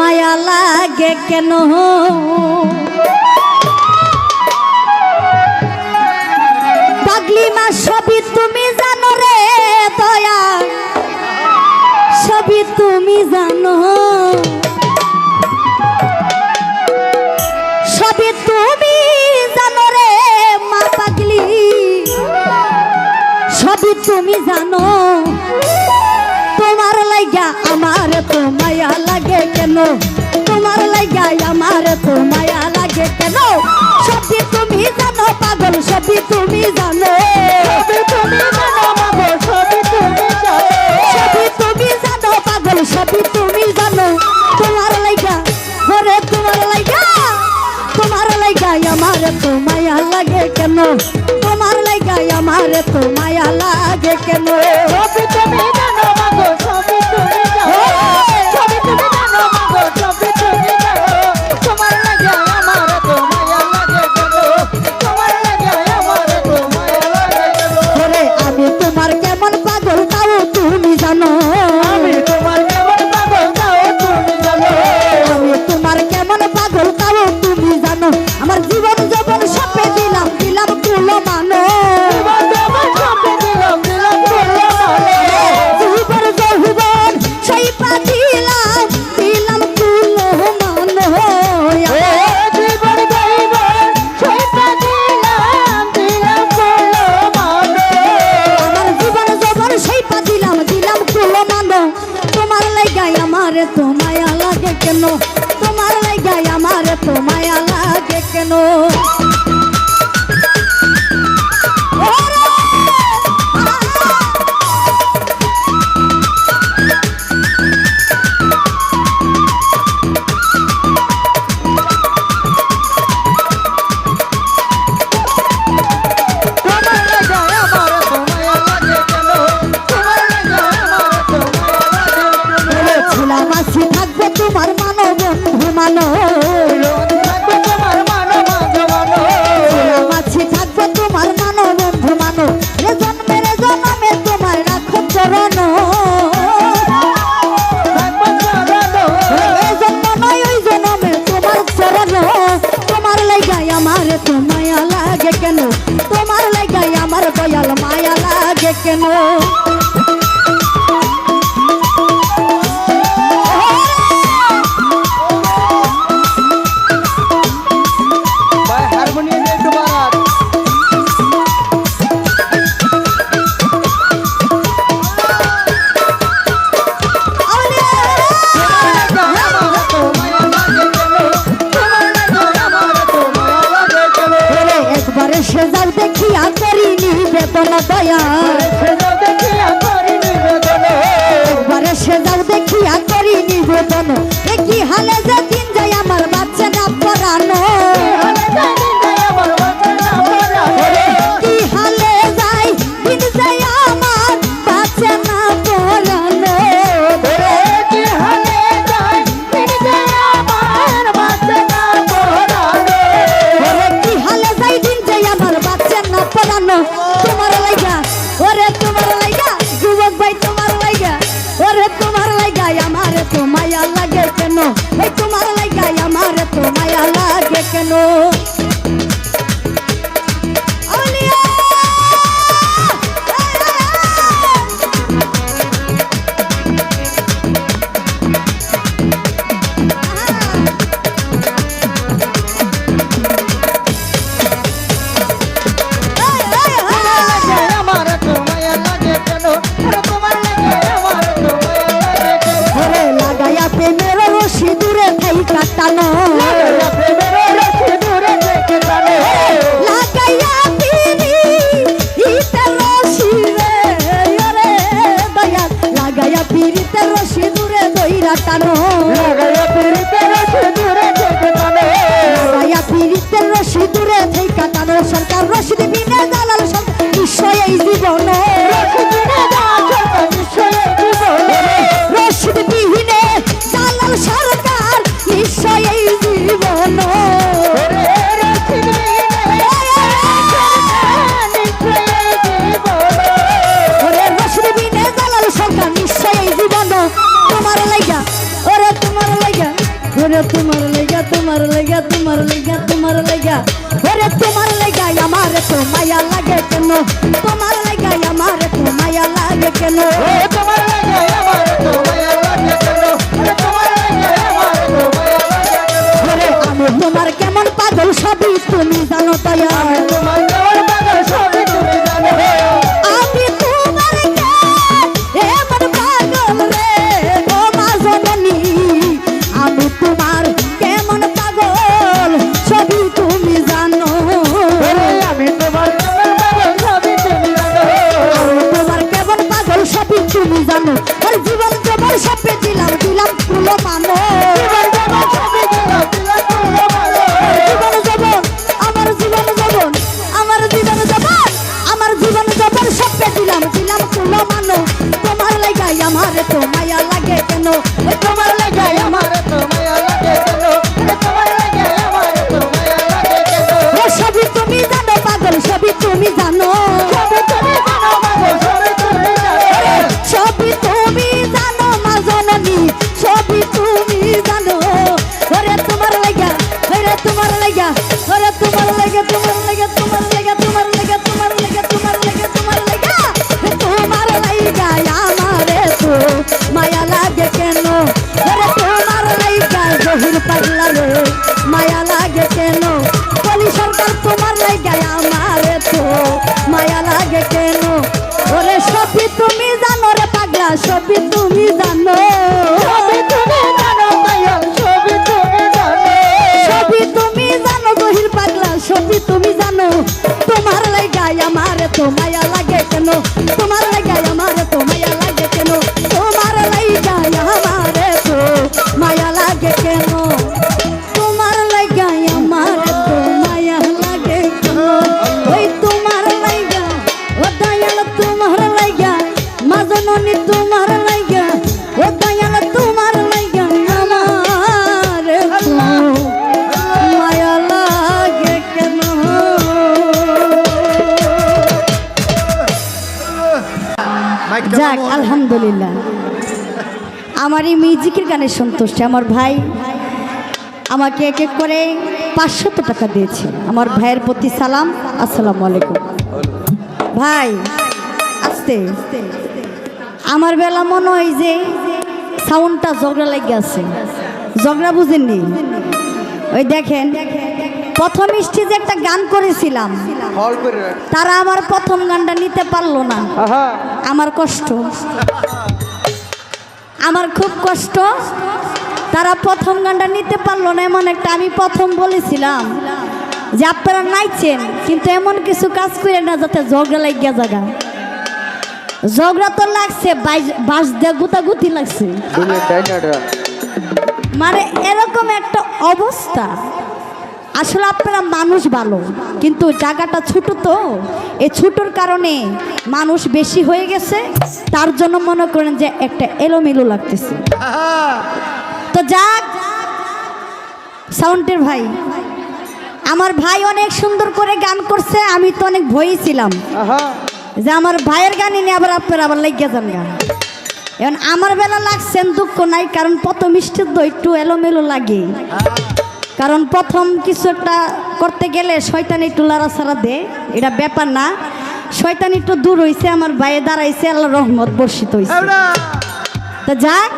মায়া লাগে কেন? পাগলি মা, সবই তুমি জানো রে দয়া সবই তুমি জানো। তুমি মা পাগলি। তুমি জানো। কেন? তোমার লাগাই আমার তো মায়া লাগে কেন? সবই তুমি জানো পাগল সবই তুমি জানো। সবই তুমি জানো পাগল সবই তুমি জানো। সবই তুমি জানো পাগল সবই তুমি জানো। তোমার লাগা ঘরে তোমার লাগা তোমার লাগাই আমার তো মায়া লাগে কেন? তোমার আমার তো মায়া লাগে কেন? তুমি জানো আমার তো মায়া লাগে কেন? তোমার লাগাই আমার তো মায়া লাগে কেন? কেন? সে জল দেখ নিবেদন দয়া। দেখিয়া করি নিবেদন। দেখিয়া করি নিবেদন। ভাই, তোমার লাইগা, ওরে তোমার লাইগা আমার তো মায়া লাগে কেন? ভাই, তোমার লাইগা আমার তো মায়া লাগে কেন? লেগা ওরে তোমার লেগা আমার তো মায়া লাগে কেন? তোমার লেগা আমার তো মায়া লাগে কেন? তোমার লাগে আমার তো মায়া লাগে কেন? তোমার মায়া কেমন পাগল সবই তুমি জানো তাই। তোমার দিলাম ওই জীবন তোমার সব দিলাম দিলাম পুরো মানুষ যাক, আলহামদুলিল্লাহ। আমার এই মিউজিকের গানে সন্তুষ্ট। আমার ভাই আমাকে এক এক করে পাঁচশত টাকা দিয়েছে। আমার ভাইয়ের প্রতি সালাম, আসসালামু আলাইকুম। ভাই, আসতে। আমার বেলা মনে হয় যে সাউন্ডটা ঝগড়া লেগে আছে। ঝগড়া বুঝেননি? ওই দেখেন প্রথম স্টেজে একটা গান করেছিলাম। তারা আমার প্রথম গানটা নিতে পারল না। আমার কষ্ট। আমার খুব কষ্ট। তারা প্রথম গানটা নিতে পারল না এমন একটা আমি প্রথম বলেছিলাম যে আপনারা নাইছেন কিন্তু এমন কিছু কাজ করে না যাতে ঝগড়া লাগিয়া জায়গা ঝগড়া তো লাগছে বাঁশ দিয়ে গুতাগুতি লাগছে। মানে এরকম একটা অবস্থা। আসলে আপনারা মানুষ ভালো কিন্তু জায়গাটা ছোট তো। এই ছোটোর কারণে মানুষ বেশি হয়ে গেছে তার জন্য মনে করেন যে একটা এলোমেলো লাগতেছে। তো যাক সাউন্ডের ভাই আমার ভাই অনেক সুন্দর করে গান করছে আমি তো অনেক ভয়ই ছিলাম। যে আমার ভাইয়ের গান নিয়ে আবার আপনারা আবার লেগে যান গান এখন আমার বেলা লাগছেন দুঃখ নাই কারণ প্রথম মিষ্টির তো একটু এলোমেলো লাগে। কারণ প্রথম কিছু একটা করতে গেলে শয়তান একটু লাড়াছাড়া দে এটা ব্যাপার না। শয়তান একটু দূর হইছে আমার ভাইয়ে দাঁড়াইছে আল্লাহ রহমত বর্ষিত হইছে। তো যাক